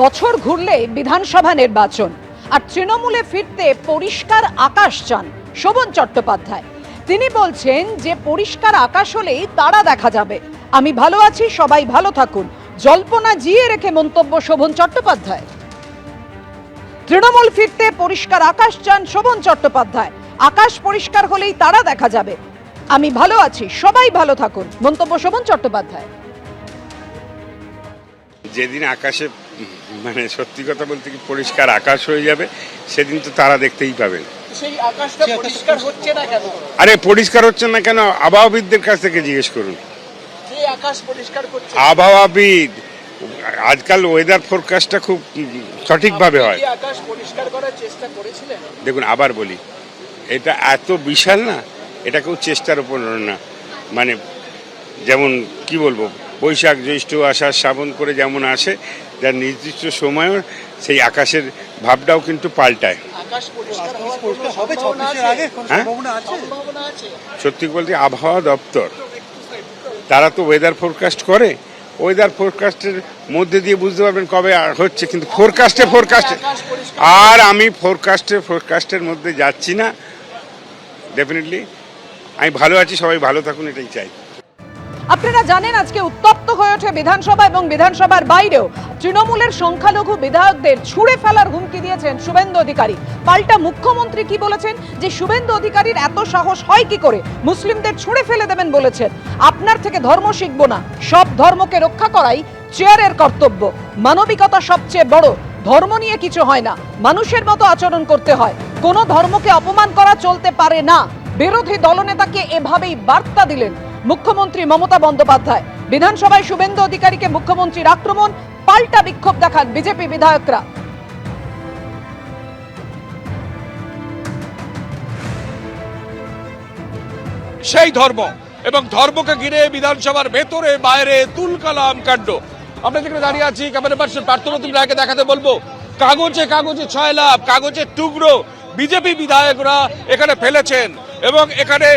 বছর ঘুরলে বিধানসভা নির্বাচন, আর তৃণমূলে ফিরতে পরিষ্কার আকাশ চান শোভন চট্টোপাধ্যায়। তিনি বলছেন যে পরিষ্কার আকাশ হলেই তারা দেখা যাবে। আমি ভালো আছি, সবাই ভালো থাকুন। জল্পনা জিয়ে রেখে মন্তব্য শোভন চট্টোপাধ্যায়। তৃণমূল ফিরতে পরিষ্কার আকাশ চান শোভন চট্টোপাধ্যায়। আকাশ পরিষ্কার হলেই তারা দেখা যাবে। আমি ভালো আছি, সবাই ভালো থাকুন। মন্তব্য শোভন চট্টোপাধ্যায়। যেদিন আকাশে মানে সত্যি কথা বলতে কি পরিষ্কার আকাশ হয়ে যাবে সেদিন তো তারা দেখতেই পাবেন। সেই আকাশটা পরিষ্কার হচ্ছে না কেন? আরে পরিষ্কার হচ্ছে না কেন? আবহাওয়াবিদদের কাছ থেকে জিজ্ঞেস করুন। যে আকাশ পরিষ্কার আবহাওয়াবিদ আজকাল ওয়েদার ফোরকাস্টটা খুব সঠিকভাবে হয়। আপনি কি আকাশ পরিষ্কার করার চেষ্টা করেছিলেন? দেখুন আবার বলি এটা এত বিশাল না এটা কেউ চেষ্টার উপর না। মানে যেমন কি বলব বৈশাখ জ্যৈষ্ঠ আষাঢ় শ্রাবণ করে যেমন আসে যার নির্দিষ্ট সময় সেই আকাশের ভাবটাও কিন্তু পাল্টায়। আকাশ পরিষ্কার হওয়ার পরিষ্কার কোনো হবে সম্ভাবনা ছত্রিশের আছে? আগে কোনো হ্যাঁ? সম্ভাবনা আছে? সম্ভাবনা আছে। সত্যি বলতে আবহাওয়া দপ্তর তারা তো ওয়েদার ফোরকাস্ট করে। ওয়েদার ফোরকাস্টের মধ্যে দিয়ে বুঝতে পারবেন কবে আর হচ্ছে কিন্তু ফোরকাস্টে ফোরকাস্টে আর আমি ফোরকাস্টে ফোরকাস্টের মধ্যে যাচ্ছি না। ডেফিনেটলি আমি ভালো আছি সবাই ভালো থাকুন এটাই চাই। আপনারা জানেন আজকে উত্তপ্ত হয়ে ওঠে বিধানসভা এবং বিধানসভার বাইরেও তৃণমূলের সংখ্যালঘু বিধায়কদের ছুঁড়ে ফেলার হুমকি দিয়েছেন শুভেন্দু অধিকারী। পাল্টা মুখ্যমন্ত্রী কি বলেছেন? যে শুভেন্দু অধিকারীর এত সাহস হয় কি করে? মুসলিমদের ছুঁড়ে ফেলে দেবেন বলেছেন। আপনার থেকে ধর্ম শিখব না। সব ধর্মকে রক্ষা করাই চেয়ারের কর্তব্য। মানবিকতা সবচেয়ে বড়। ধর্ম নিয়ে কিছু হয় না। মানুষের মতো আচরণ করতে হয়। কোনো ধর্মকে অপমান করা চলতে পারে না। বিরোধী দলনেতাকে এভাবেই বার্তা দিলেন। মুখ্যমন্ত্রী মমতা বন্দ্যোপাধ্যায়। বিধানসভায় শুভেন্দু অধিকারীকে মুখ্যমন্ত্রীর আক্রমণ পাল্টা বিক্ষোভ দেখান বিজেপি বিধায়করা। সেই ধর্ম এবং ধর্মকে ঘিরে বিধানসভার ভেতরে, বাইরে তুলকালাম কাণ্ড। আমরা যেখানে দাঁড়িয়ে আছি, ক্যামেরা পার্সন পার্থপ্রতিম রায়কে দেখাতে বলব, কাগজে কাগজে ছয় লাভ কাগজের টুকরো বিজেপি বিধায়করা এখানে ফেলেছেন। এবং এখানে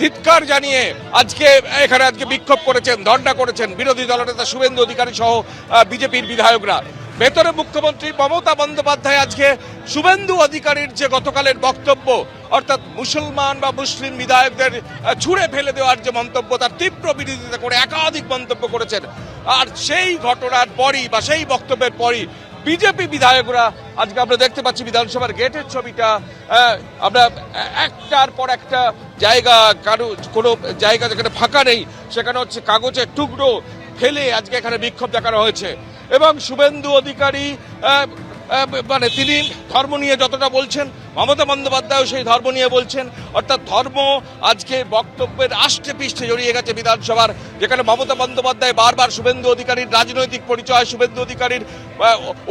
ধিৎকার জানিয়ে আজকে, এখানে আজকে বিক্ষোভ করেছেন ধর্ণা করেছেন বিরোধী দলনেতা শুভেন্দু অধিকারী সহ বিজেপির বিধায়করা। ভেতরে মুখ্যমন্ত্রী মমতা বন্দ্যোপাধ্যায় আজকে শুভেন্দু অধিকারীর যে গতকালের বক্তব্য, অর্থাৎ মুসলমান বা মুসলিম বিধায়কদের ছুঁড়ে ফেলে দেওয়ার যে মন্তব্য, তার তীব্র বিরোধিতা করে একাধিক মন্তব্য করেছেন। আর সেই ঘটনার পরই বা সেই বক্তব্যের পরই বিজেপি বিধায়করা আজকে আমরা দেখতে পাচ্ছি বিধানসভার গেটের ছবিটা আহ, আমরা একটার পর একটা জায়গা কারও কোনো জায়গা যেখানে ফাঁকা নেই সেখানে হচ্ছে কাগজের টুকরো ফেলে আজকে এখানে বিক্ষোভ দেখানো হয়েছে। এবং শুভেন্দু অধিকারী আহ, মানে তিনি ধর্ম নিয়ে যতটা বলছেন মমতা বন্দ্যোপাধ্যায়ও সেই ধর্ম নিয়ে বলছেন অর্থাৎ ধর্ম আজকে বক্তব্যের আষ্টে পৃষ্ঠে জড়িয়ে গেছে বিধানসভার যেখানে মমতা বন্দ্যোপাধ্যায় বারবার শুভেন্দু অধিকারীর রাজনৈতিক পরিচয় শুভেন্দু অধিকারীর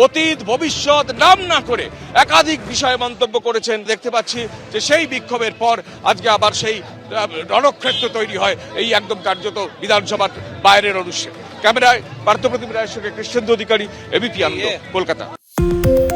অতীত ভবিষ্যৎ নাম না করে একাধিক বিষয়ে মন্তব্য করেছেন। দেখতে পাচ্ছি যে সেই বিক্ষোভের পর আজকে আবার সেই রণক্ষেত্র তৈরি হয় এই একদম কার্যত বিধানসভার বাইরের অনুষ্ঠান ক্যামেরায় পার্থপ্রতিম রায়ের সঙ্গে Krishnendu Adhikari ABP Ananda Kolkata. Thank you